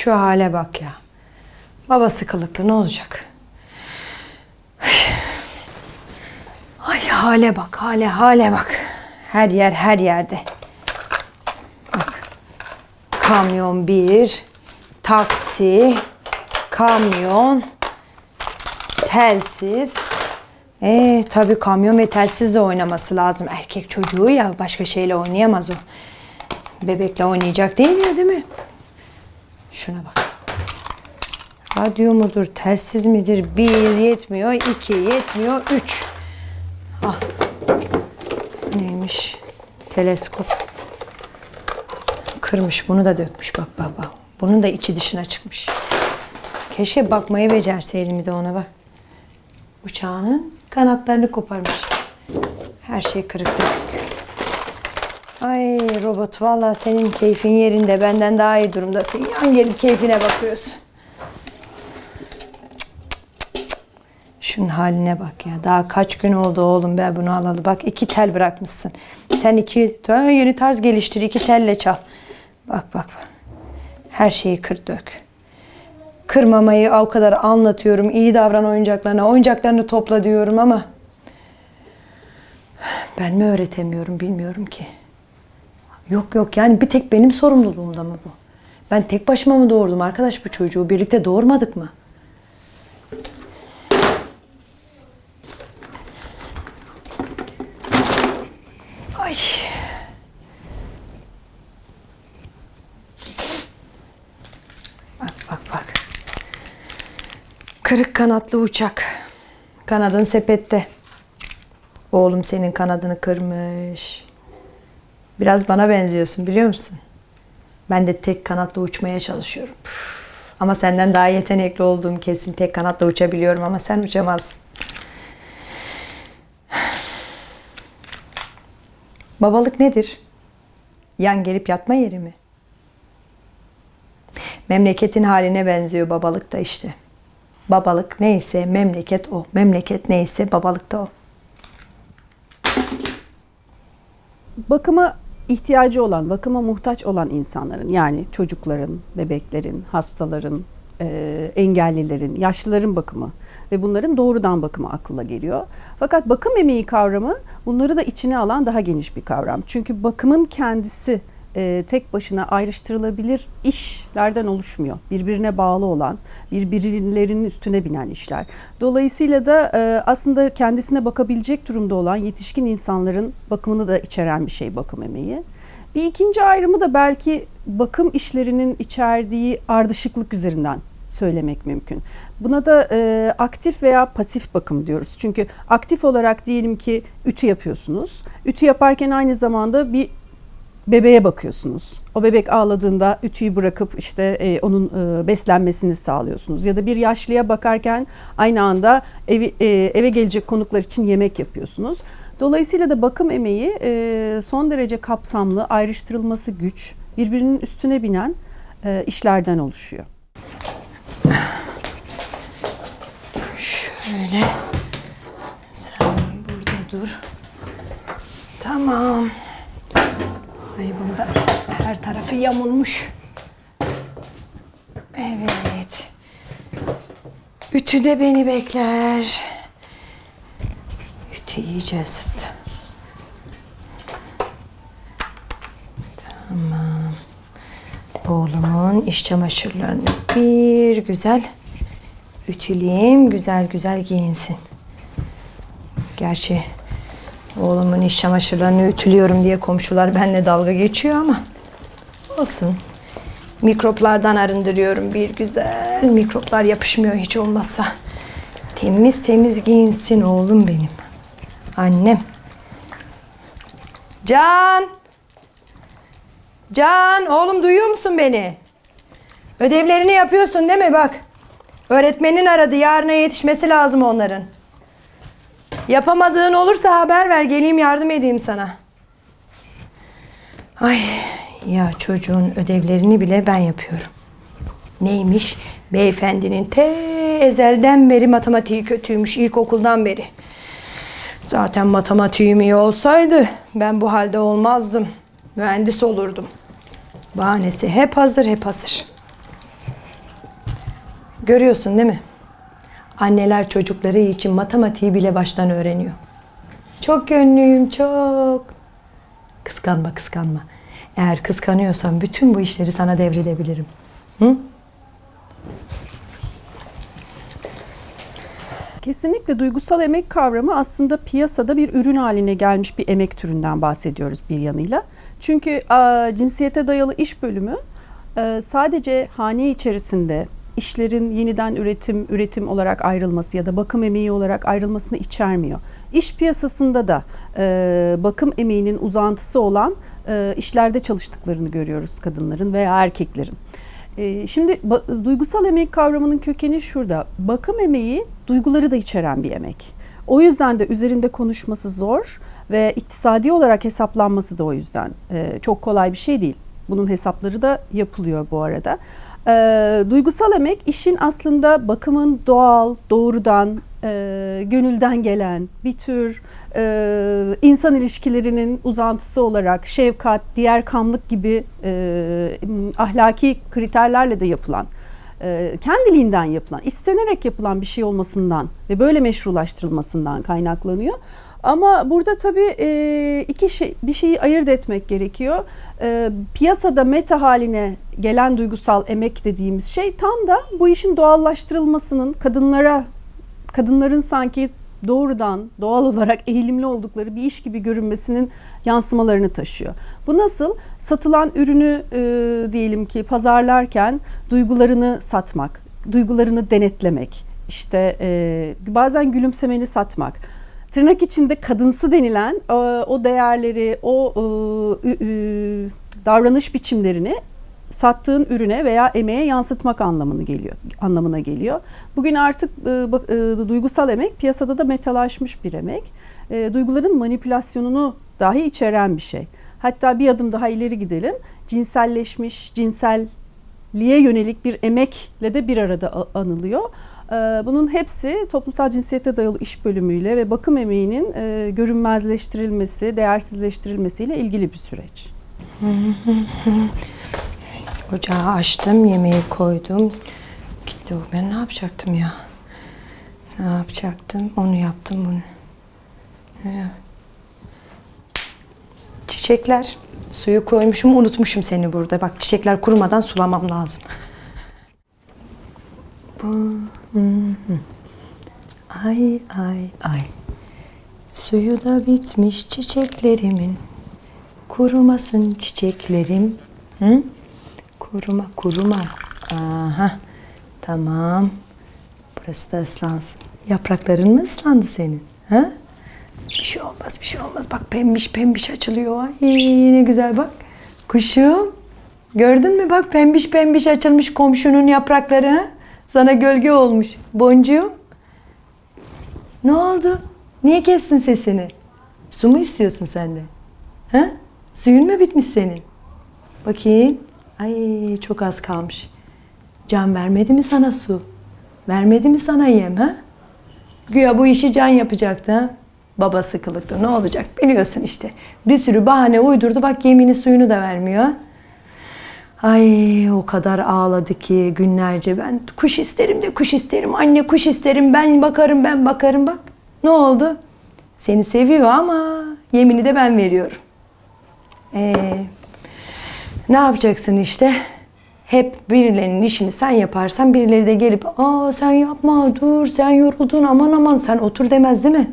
Şu hale bak ya. Babası kılıklı ne olacak? Ay hale bak, hale hale bak. Her yer her yerde. Bak. Kamyon bir, taksi, kamyon, telsiz. Ee tabii kamyon ve telsizle oynaması lazım. Erkek çocuğu ya başka şeyle oynayamaz o. Bebekle oynayacak değil ya değil mi? Şuna bak. Radyo mudur, telsiz midir? Bir yetmiyor, iki yetmiyor, üç. Al. Neymiş? Teleskop. Kırmış, bunu da dökmüş bak bak bak. Bunun da içi dışına çıkmış. Keşke bakmayı becerseydim bir de ona bak. Uçağının kanatlarını koparmış. Her şey kırık dökük. Robot vallahi senin keyfin yerinde benden daha iyi durumdasın. Yan gelip keyfine bakıyorsun. Şunun haline bak ya. Daha kaç gün oldu oğlum ben bunu alalı. Bak iki tel bırakmışsın. Sen iki yeni tarz geliştir. iki telle çal. Bak bak bak. Her şeyi kır dök. Kırmamayı o kadar anlatıyorum. İyi davran oyuncaklarına. Oyuncaklarını topla diyorum ama ben mi öğretemiyorum bilmiyorum ki. Yok yok yani bir tek benim sorumluluğumda mı bu? Ben tek başıma mı doğurdum arkadaş bu çocuğu? Birlikte doğurmadık mı? Ay. Bak bak bak. Kırık kanatlı uçak. Kanadın sepette. Oğlum senin kanadını kırmış. Biraz bana benziyorsun biliyor musun? Ben de tek kanatla uçmaya çalışıyorum. Ama senden daha yetenekli olduğum kesin. Tek kanatla uçabiliyorum ama sen uçamazsın. Babalık nedir? Yan gelip yatma yeri mi? Memleketin haline benziyor babalık da işte. Babalık neyse memleket o. Memleket neyse babalık da o. bakıma ihtiyacı olan, bakıma muhtaç olan insanların yani çocukların, bebeklerin, hastaların, e, engellilerin, yaşlıların bakımı ve bunların doğrudan bakımı aklıma geliyor. Fakat bakım emeği kavramı bunları da içine alan daha geniş bir kavram. Çünkü bakımın kendisi e, tek başına ayrıştırılabilir işlerden oluşmuyor. Birbirine bağlı olan, birbirlerinin üstüne binen işler. Dolayısıyla da e, aslında kendisine bakabilecek durumda olan yetişkin insanların bakımını da içeren bir şey bakım emeği. Bir ikinci ayrımı da belki bakım işlerinin içerdiği ardışıklık üzerinden söylemek mümkün. Buna da e, aktif veya pasif bakım diyoruz. Çünkü aktif olarak diyelim ki ütü yapıyorsunuz. Ütü yaparken aynı zamanda bir bebeğe bakıyorsunuz. O bebek ağladığında ütüyü bırakıp işte e, onun e, beslenmesini sağlıyorsunuz. Ya da bir yaşlıya bakarken aynı anda evi, e, eve gelecek konuklar için yemek yapıyorsunuz. Dolayısıyla da bakım emeği e, son derece kapsamlı, ayrıştırılması güç, birbirinin üstüne binen e, işlerden oluşuyor. Şöyle. Sen burada dur. Tamam. Ay bunda her tarafı yamulmuş. Evet. Ütü de beni bekler. Ütü iyice ısıttı. Tamam. Oğlumun iş çamaşırlarını bir güzel ütüleyeyim. Güzel güzel giyinsin. Gerçi oğlumun iş çamaşırlarını ütülüyorum diye komşular benimle dalga geçiyor ama olsun. Mikroplardan arındırıyorum bir güzel. Mikroplar yapışmıyor hiç olmazsa. Temiz temiz giyinsin oğlum benim. Annem. Can! Can, oğlum duyuyor musun beni? Ödevlerini yapıyorsun değil mi bak? Öğretmenin aradı. Yarına yetişmesi lazım onların. Yapamadığın olursa haber ver. Geleyim yardım edeyim sana. Ay ya çocuğun ödevlerini bile ben yapıyorum. Neymiş? Beyefendinin te ezelden beri matematiği kötüymüş. ilkokuldan beri. Zaten matematiğim iyi olsaydı ben bu halde olmazdım. Mühendis olurdum. Bahanesi hep hazır hep hazır. Görüyorsun değil mi? Anneler çocukları için matematiği bile baştan öğreniyor. Çok yönlüyüm, çok. Kıskanma, kıskanma. Eğer kıskanıyorsan bütün bu işleri sana devredebilirim. Hı? Kesinlikle duygusal emek kavramı aslında piyasada bir ürün haline gelmiş bir emek türünden bahsediyoruz bir yanıyla. Çünkü a, cinsiyete dayalı iş bölümü e, sadece hane içerisinde işlerin yeniden üretim üretim olarak ayrılması ya da bakım emeği olarak ayrılmasını içermiyor. İş piyasasında da e, bakım emeğinin uzantısı olan e, işlerde çalıştıklarını görüyoruz kadınların veya erkeklerin. Ee, Şimdi ba- duygusal emek kavramının kökeni şurada. Bakım emeği duyguları da içeren bir emek. O yüzden de üzerinde konuşması zor ve iktisadi olarak hesaplanması da o yüzden e, çok kolay bir şey değil. Bunun hesapları da yapılıyor bu arada. Ee, duygusal emek işin aslında bakımın doğal, doğrudan, e, gönülden gelen bir tür e, insan ilişkilerinin uzantısı olarak şefkat, diğer kamlık gibi e, ahlaki kriterlerle de yapılan, e, kendiliğinden yapılan, istenerek yapılan bir şey olmasından ve böyle meşrulaştırılmasından kaynaklanıyor. Ama burada tabii e, iki şey, bir şeyi ayırt etmek gerekiyor. E, piyasada meta haline gelen duygusal emek dediğimiz şey tam da bu işin doğallaştırılmasının kadınlara kadınların sanki doğrudan doğal olarak eğilimli oldukları bir iş gibi görünmesinin yansımalarını taşıyor. Bu nasıl? Satılan ürünü e, diyelim ki pazarlarken duygularını satmak, duygularını denetlemek, işte e, bazen gülümsemeni satmak. Tırnak içinde kadınsı denilen e, o değerleri, o e, ü- davranış biçimlerini sattığın ürüne veya emeğe yansıtmak anlamını geliyor anlamına geliyor. Bugün artık e, e, duygusal emek piyasada da metalaşmış bir emek. E, duyguların manipülasyonunu dahi içeren bir şey. Hatta bir adım daha ileri gidelim. Cinselleşmiş, cinselliğe yönelik bir emekle de bir arada anılıyor. E, bunun hepsi toplumsal cinsiyete dayalı iş bölümüyle ve bakım emeğinin e, görünmezleştirilmesi, değersizleştirilmesiyle ilgili bir süreç. Ocağı açtım, yemeği koydum. Gitti o. Ben ne yapacaktım ya? Ne yapacaktım? Onu yaptım, bunu. Çiçekler. Suyu koymuşum, unutmuşum seni burada. Bak çiçekler kurumadan sulamam lazım. Bu. Ay ay ay. Suyu da bitmiş çiçeklerimin. Kurumasın çiçeklerim. Hı? Kuruma, kuruma. Aha. Tamam. Burası da ıslansın. Yaprakların mı ıslandı senin? Ha? Bir şey olmaz, bir şey olmaz. Bak pembiş pembiş açılıyor. Ay ne güzel bak. Kuşum. Gördün mü bak pembiş pembiş açılmış komşunun yaprakları. Ha? Sana gölge olmuş. Boncuğum. Ne oldu? Niye kestin sesini? Su mu istiyorsun sen de? Ha? Suyun mu bitmiş senin? Bakayım. Ay çok az kalmış. Can vermedi mi sana su? Vermedi mi sana yem ha? Güya bu işi can yapacaktı ha? Babası kılıktı. Ne olacak biliyorsun işte. Bir sürü bahane uydurdu. Bak yemini suyunu da vermiyor. ha? Ay o kadar ağladı ki günlerce ben kuş isterim de kuş isterim. Anne kuş isterim ben bakarım ben bakarım bak. Ne oldu? Seni seviyor ama yemini de ben veriyorum. Ee, ne yapacaksın işte? Hep birilerinin işini sen yaparsan birileri de gelip aa sen yapma dur sen yoruldun aman aman sen otur demez değil mi?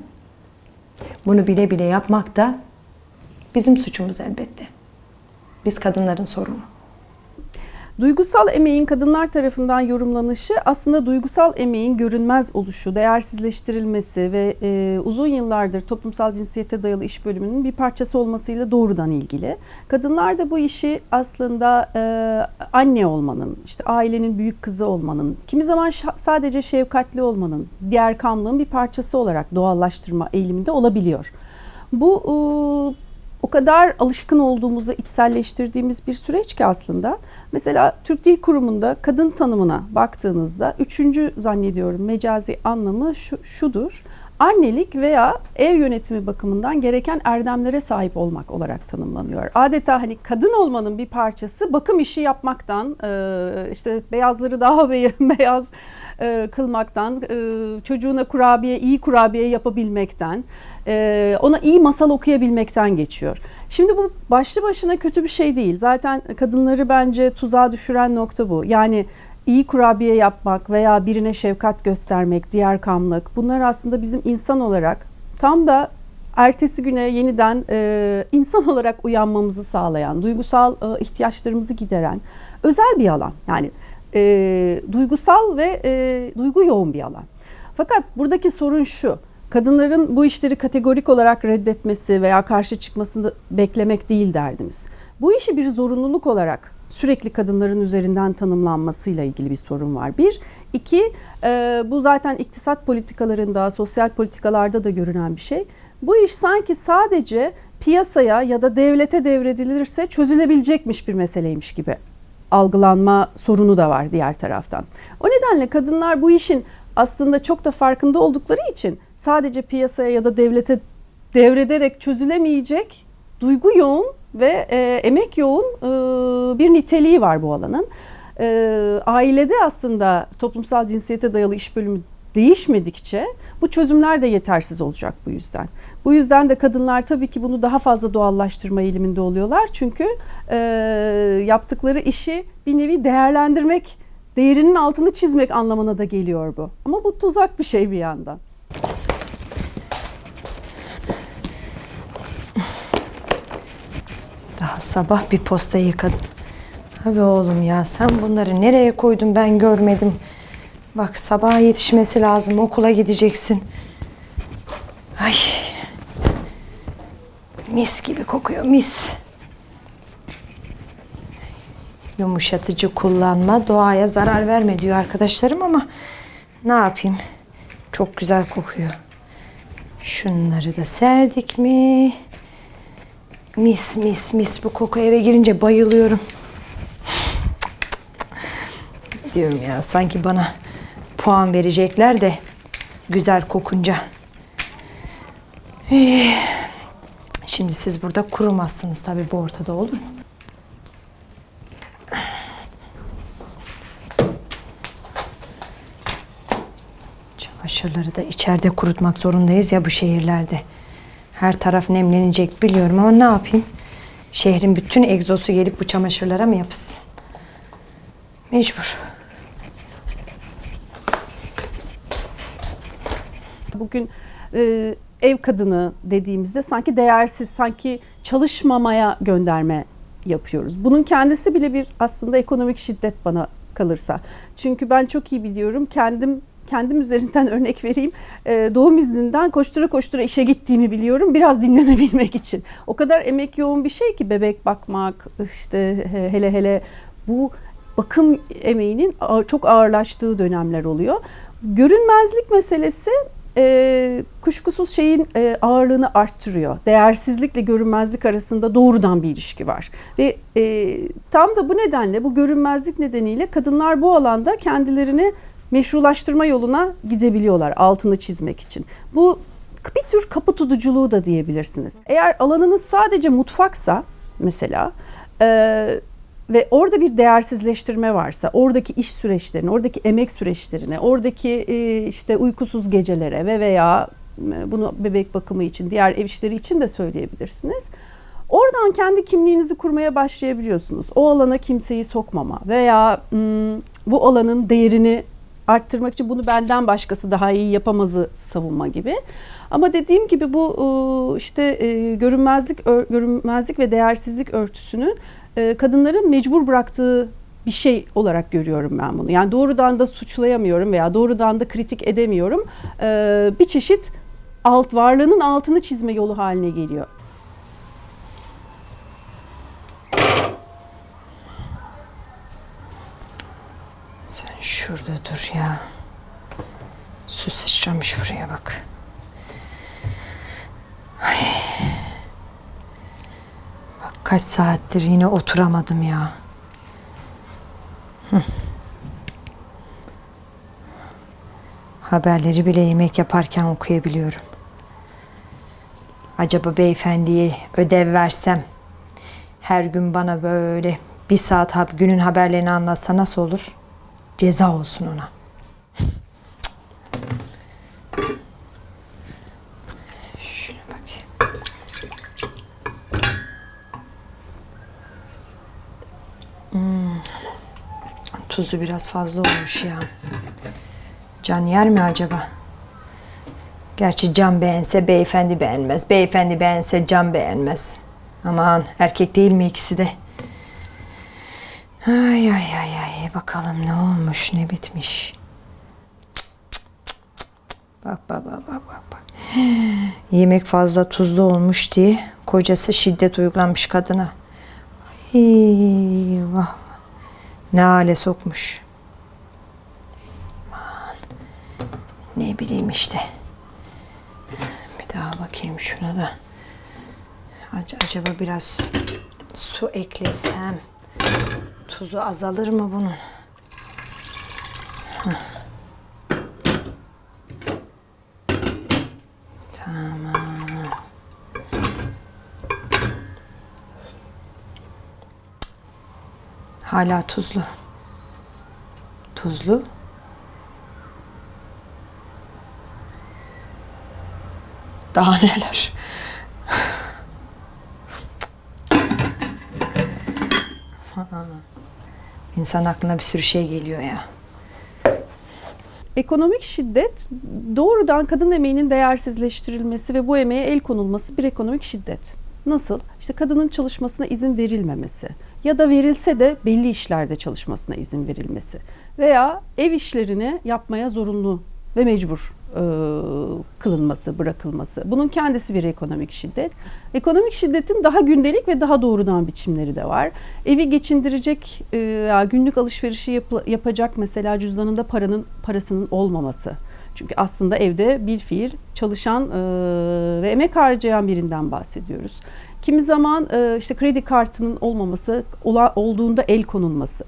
Bunu bile bile yapmak da bizim suçumuz elbette. Biz kadınların sorunu. Duygusal emeğin kadınlar tarafından yorumlanışı aslında duygusal emeğin görünmez oluşu, değersizleştirilmesi ve e, uzun yıllardır toplumsal cinsiyete dayalı iş bölümünün bir parçası olmasıyla doğrudan ilgili. Kadınlar da bu işi aslında e, anne olmanın, işte ailenin büyük kızı olmanın, kimi zaman sadece şefkatli olmanın, diğer kamlığın bir parçası olarak doğallaştırma eğiliminde olabiliyor. Bu e, o kadar alışkın olduğumuzu içselleştirdiğimiz bir süreç ki aslında. Mesela Türk Dil Kurumu'nda kadın tanımına baktığınızda üçüncü zannediyorum mecazi anlamı şu, şudur. Annelik veya ev yönetimi bakımından gereken erdemlere sahip olmak olarak tanımlanıyor. Adeta hani kadın olmanın bir parçası bakım işi yapmaktan, e, işte beyazları daha bey- beyaz e, kılmaktan, e, çocuğuna kurabiye, iyi kurabiye yapabilmekten, ona iyi masal okuyabilmekten geçiyor. Şimdi bu başlı başına kötü bir şey değil. Zaten kadınları bence tuzağa düşüren nokta bu. Yani iyi kurabiye yapmak veya birine şefkat göstermek, diğer kamlık bunlar aslında bizim insan olarak tam da ertesi güne yeniden e, insan olarak uyanmamızı sağlayan, duygusal e, ihtiyaçlarımızı gideren özel bir alan. Yani e, duygusal ve e, duygu yoğun bir alan. Fakat buradaki sorun şu. Kadınların bu işleri kategorik olarak reddetmesi veya karşı çıkmasını beklemek değil derdimiz. Bu işi bir zorunluluk olarak sürekli kadınların üzerinden tanımlanmasıyla ilgili bir sorun var. Bir, iki, e, bu zaten iktisat politikalarında, sosyal politikalarda da görünen bir şey. Bu iş sanki sadece piyasaya ya da devlete devredilirse çözülebilecekmiş bir meseleymiş gibi algılanma sorunu da var diğer taraftan. O nedenle kadınlar bu işin aslında çok da farkında oldukları için sadece piyasaya ya da devlete devrederek çözülemeyecek duygu yoğun ve e, emek yoğun e, bir niteliği var bu alanın. E, ailede aslında toplumsal cinsiyete dayalı iş bölümü değişmedikçe bu çözümler de yetersiz olacak bu yüzden. Bu yüzden de kadınlar tabii ki bunu daha fazla doğallaştırma eğiliminde oluyorlar. Çünkü e, yaptıkları işi bir nevi değerlendirmek, değerinin altını çizmek anlamına da geliyor bu. Ama bu tuzak bir şey bir yandan. Sabah bir posta yıkadım. Abi oğlum ya sen bunları nereye koydun ben görmedim. Bak sabah yetişmesi lazım okula gideceksin. Ay. Mis gibi kokuyor mis. Yumuşatıcı kullanma doğaya zarar verme diyor arkadaşlarım ama ne yapayım? Çok güzel kokuyor. Şunları da serdik mi? Mis mis mis bu koku eve girince bayılıyorum. Diyorum ya sanki bana puan verecekler de güzel kokunca. Ee, şimdi siz burada kurumazsınız tabii bu ortada olur mu? Çamaşırları da içeride kurutmak zorundayız ya bu şehirlerde. Her taraf nemlenecek biliyorum ama ne yapayım? Şehrin bütün egzosu gelip bu çamaşırlara mı yapışsın? Mecbur. Bugün e, ev kadını dediğimizde sanki değersiz, sanki çalışmamaya gönderme yapıyoruz. Bunun kendisi bile bir aslında ekonomik şiddet bana kalırsa. Çünkü ben çok iyi biliyorum kendim kendim üzerinden örnek vereyim. Ee, doğum izninden koştura koştura işe gittiğimi biliyorum. Biraz dinlenebilmek için. O kadar emek yoğun bir şey ki bebek bakmak işte he- hele hele bu bakım emeğinin çok ağırlaştığı dönemler oluyor. Görünmezlik meselesi e, kuşkusuz şeyin e, ağırlığını arttırıyor. Değersizlikle görünmezlik arasında doğrudan bir ilişki var. Ve e, tam da bu nedenle bu görünmezlik nedeniyle kadınlar bu alanda kendilerini meşrulaştırma yoluna gidebiliyorlar altını çizmek için. Bu bir tür kapı tutuculuğu da diyebilirsiniz. Eğer alanınız sadece mutfaksa mesela e, ve orada bir değersizleştirme varsa, oradaki iş süreçlerine, oradaki emek süreçlerine, oradaki e, işte uykusuz gecelere ve veya e, bunu bebek bakımı için, diğer ev işleri için de söyleyebilirsiniz. Oradan kendi kimliğinizi kurmaya başlayabiliyorsunuz. O alana kimseyi sokmama veya hmm, bu alanın değerini arttırmak için bunu benden başkası daha iyi yapamazı savunma gibi. Ama dediğim gibi bu e, işte e, görünmezlik ör- görünmezlik ve değersizlik örtüsünü e, kadınların mecbur bıraktığı bir şey olarak görüyorum ben bunu. Yani doğrudan da suçlayamıyorum veya doğrudan da kritik edemiyorum. Bir çeşit alt varlığının altını çizme yolu haline geliyor. Sen şurada dur ya. Su sıçramış buraya bak. Ay. Bak kaç saattir yine oturamadım ya. Hı. Haberleri bile yemek yaparken okuyabiliyorum. Acaba beyefendiye ödev versem her gün bana böyle bir saat günün haberlerini anlatsa nasıl olur? Ceza olsun ona. Şuna bakayım. Hmm. Tuzu biraz fazla olmuş ya. Can yer mi acaba? Gerçi can beğense beyefendi beğenmez. Beyefendi beğense can beğenmez. Aman erkek değil mi ikisi de? Ay ay ay ay bakalım ne olmuş ne bitmiş. Bak bak bak bak bak. Yemek fazla tuzlu olmuş diye kocası şiddet uygulanmış kadına. Ay vah. Ne hale sokmuş. Aman. Ne bileyim işte. Bir daha bakayım şuna da. Ac- Acaba biraz su eklesem tuzu azalır mı bunun? Tamam. Hala tuzlu. Tuzlu. Daha neler? İnsan aklına bir sürü şey geliyor ya. Ekonomik şiddet doğrudan kadın emeğinin değersizleştirilmesi ve bu emeğe el konulması bir ekonomik şiddet. Nasıl? İşte kadının çalışmasına izin verilmemesi ya da verilse de belli işlerde çalışmasına izin verilmesi veya ev işlerini yapmaya zorunlu ve mecbur kılınması, bırakılması. Bunun kendisi bir ekonomik şiddet. Ekonomik şiddetin daha gündelik ve daha doğrudan biçimleri de var. Evi geçindirecek e, günlük alışverişi yapı- yapacak mesela cüzdanında paranın parasının olmaması. Çünkü aslında evde bir fiil çalışan e, ve emek harcayan birinden bahsediyoruz. Kimi zaman e, işte kredi kartının olmaması, olduğunda el konulması.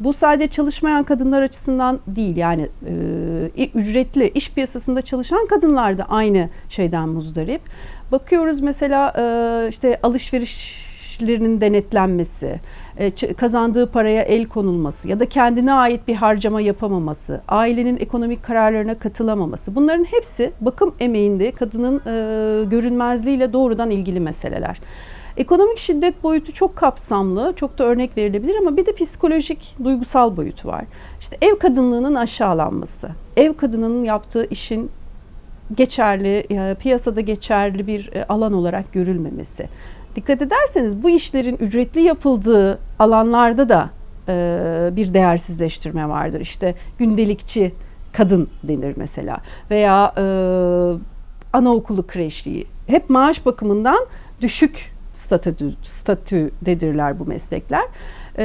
Bu sadece çalışmayan kadınlar açısından değil yani e, ücretli iş piyasasında çalışan kadınlar da aynı şeyden muzdarip. Bakıyoruz mesela e, işte alışverişlerinin denetlenmesi, kazandığı paraya el konulması ya da kendine ait bir harcama yapamaması, ailenin ekonomik kararlarına katılamaması. Bunların hepsi bakım emeğinde kadının e, görünmezliğiyle doğrudan ilgili meseleler. Ekonomik şiddet boyutu çok kapsamlı, çok da örnek verilebilir ama bir de psikolojik, duygusal boyutu var. İşte ev kadınlığının aşağılanması, ev kadınının yaptığı işin geçerli, e, piyasada geçerli bir e, alan olarak görülmemesi. Dikkat ederseniz bu işlerin ücretli yapıldığı alanlarda da e, bir değersizleştirme vardır. İşte gündelikçi kadın denir mesela veya e, anaokulu kreşliği. Hep maaş bakımından düşük statü, statüdedirler bu meslekler. E,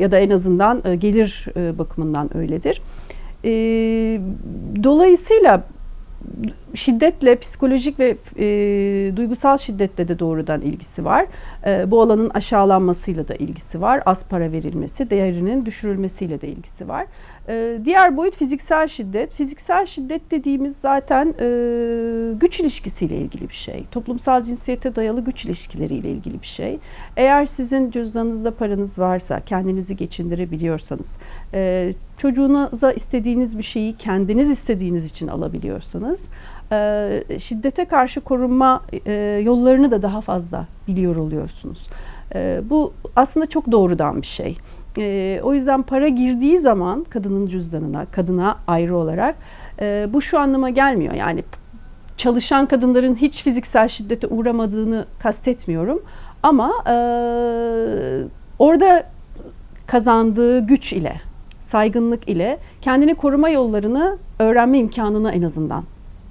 ya da en azından e, gelir e, bakımından öyledir. E, dolayısıyla şiddetle psikolojik ve e, duygusal şiddetle de doğrudan ilgisi var. E, bu alanın aşağılanmasıyla da ilgisi var. Az para verilmesi, değerinin düşürülmesiyle de ilgisi var. E, diğer boyut fiziksel şiddet. Fiziksel şiddet dediğimiz zaten e, güç ilişkisiyle ilgili bir şey. Toplumsal cinsiyete dayalı güç ilişkileriyle ilgili bir şey. Eğer sizin cüzdanınızda paranız varsa, kendinizi geçindirebiliyorsanız, e, çocuğunuza istediğiniz bir şeyi kendiniz istediğiniz için alabiliyorsanız, e, şiddete karşı korunma e, yollarını da daha fazla biliyor oluyorsunuz. E, bu aslında çok doğrudan bir şey. E, o yüzden para girdiği zaman kadının cüzdanına, kadına ayrı olarak e, bu şu anlama gelmiyor. Yani çalışan kadınların hiç fiziksel şiddete uğramadığını kastetmiyorum. Ama e, orada kazandığı güç ile, saygınlık ile kendini koruma yollarını öğrenme imkanını en azından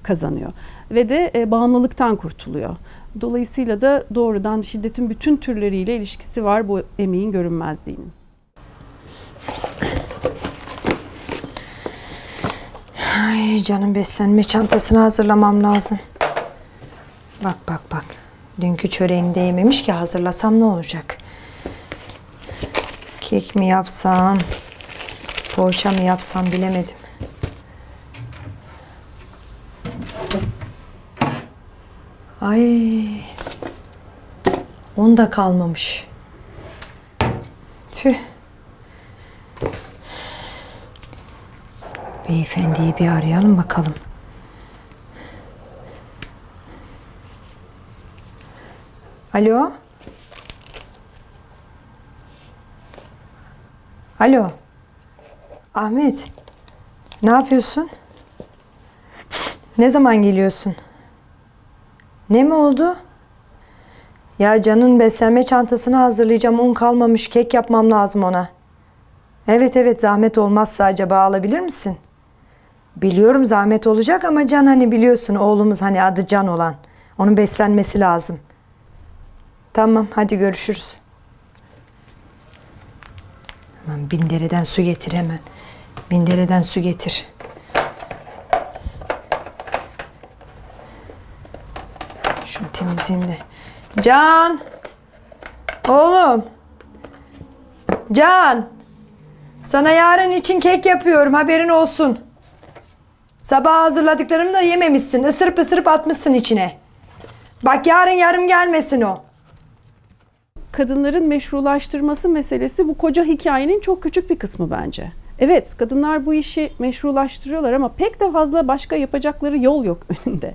kazanıyor. Ve de e, bağımlılıktan kurtuluyor. Dolayısıyla da doğrudan şiddetin bütün türleriyle ilişkisi var bu emeğin görünmezliğinin. Ay canım beslenme çantasını hazırlamam lazım. Bak bak bak. Dünkü çöreğini de yememiş ki hazırlasam ne olacak? Kek mi yapsam, poğaça mı yapsam bilemedim. Ay. Onda kalmamış. Tüh. Beyefendiyi bir arayalım bakalım. Alo? Alo? Ahmet? Ne yapıyorsun? Ne zaman geliyorsun? Ne mi oldu? Ya Can'ın beslenme çantasını hazırlayacağım. Un kalmamış. Kek yapmam lazım ona. Evet evet zahmet olmazsa acaba alabilir misin? Biliyorum zahmet olacak ama Can hani biliyorsun oğlumuz hani adı Can olan. Onun beslenmesi lazım. Tamam hadi görüşürüz. Hemen bindereden su getir hemen. Bindereden su getir. Şunu temizleyeyim de. Can! Oğlum! Can! Sana yarın için kek yapıyorum haberin olsun. Sabah hazırladıklarımı da yememişsin. Isırıp ısırıp atmışsın içine. Bak yarın yarım gelmesin o. kadınların meşrulaştırması meselesi bu koca hikayenin çok küçük bir kısmı bence. Evet kadınlar bu işi meşrulaştırıyorlar ama pek de fazla başka yapacakları yol yok önünde.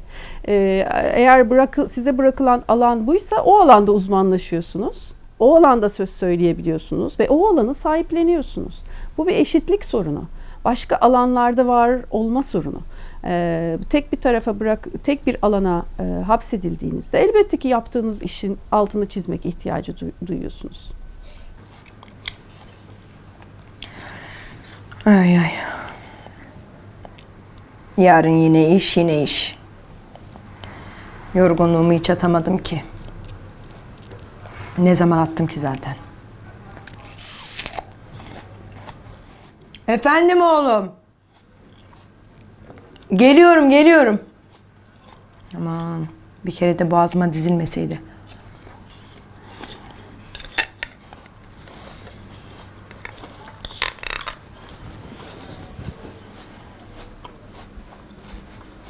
Ee, eğer bırakı, size bırakılan alan buysa o alanda uzmanlaşıyorsunuz. O alanda söz söyleyebiliyorsunuz ve o alanı sahipleniyorsunuz. Bu bir eşitlik sorunu. Başka alanlarda var olma sorunu. Ee, tek bir tarafa bırak, tek bir alana e, hapsedildiğinizde elbette ki yaptığınız işin altını çizmek ihtiyacı du- duyuyorsunuz. Ay ay. Yarın yine iş yine iş. Yorgunluğumu hiç atamadım ki. Ne zaman attım ki zaten. Efendim oğlum. Geliyorum geliyorum. Aman bir kere de boğazıma dizilmeseydi.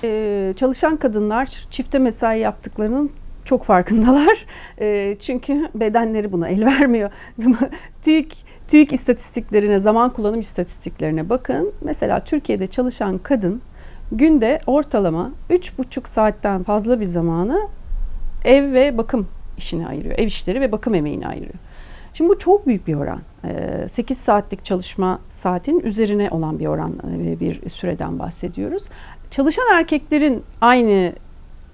Ee, çalışan kadınlar çifte mesai yaptıklarının çok farkındalar. Ee, çünkü bedenleri buna el vermiyor. TÜİK, TÜİK istatistiklerine, zaman kullanım istatistiklerine bakın. Mesela Türkiye'de çalışan kadın günde ortalama 3,5 saatten fazla bir zamanı ev ve bakım işine ayırıyor. Ev işleri ve bakım emeğine ayırıyor. Şimdi bu çok büyük bir oran. Ee, 8 saatlik çalışma saatin üzerine olan bir oran e, bir süreden bahsediyoruz. Çalışan erkeklerin aynı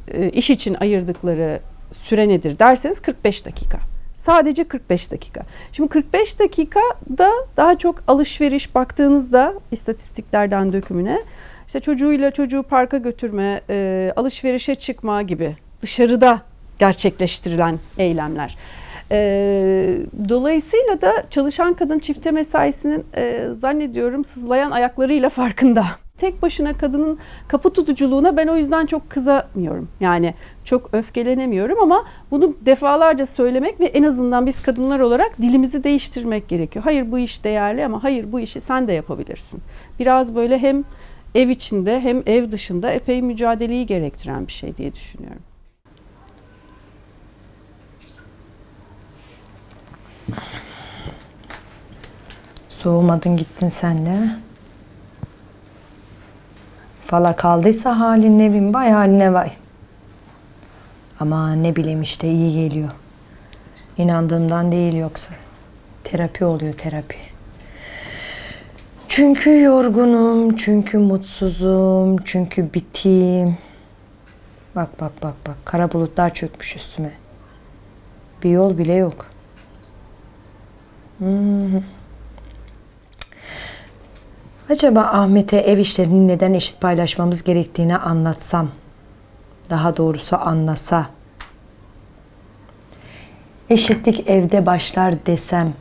e, iş için ayırdıkları süre nedir derseniz 45 dakika. Sadece 45 dakika. Şimdi 45 dakikada daha çok alışveriş baktığınızda istatistiklerden dökümüne işte çocuğuyla çocuğu parka götürme, e, alışverişe çıkma gibi dışarıda gerçekleştirilen eylemler. E, dolayısıyla da çalışan kadın çifte mesaisinin zannediyorum sızlayan ayaklarıyla farkında. Tek başına kadının kapı tutuculuğuna ben o yüzden çok kızamıyorum. Yani çok öfkelenemiyorum ama bunu defalarca söylemek ve en azından biz kadınlar olarak dilimizi değiştirmek gerekiyor. Hayır bu iş değerli ama hayır bu işi sen de yapabilirsin. Biraz böyle hem ev içinde hem ev dışında epey mücadeleyi gerektiren bir şey diye düşünüyorum. Soğumadın gittin sen de. Fala kaldıysa halin ne bin bay haline vay. Ama ne bileyim işte iyi geliyor. İnandığımdan değil yoksa. Terapi oluyor terapi. Çünkü yorgunum, çünkü mutsuzum, çünkü biteyim. Bak bak bak bak kara bulutlar çökmüş üstüme. Bir yol bile yok. Hmm. Acaba Ahmet'e ev işlerini neden eşit paylaşmamız gerektiğini anlatsam, daha doğrusu anlasa, eşitlik evde başlar desem,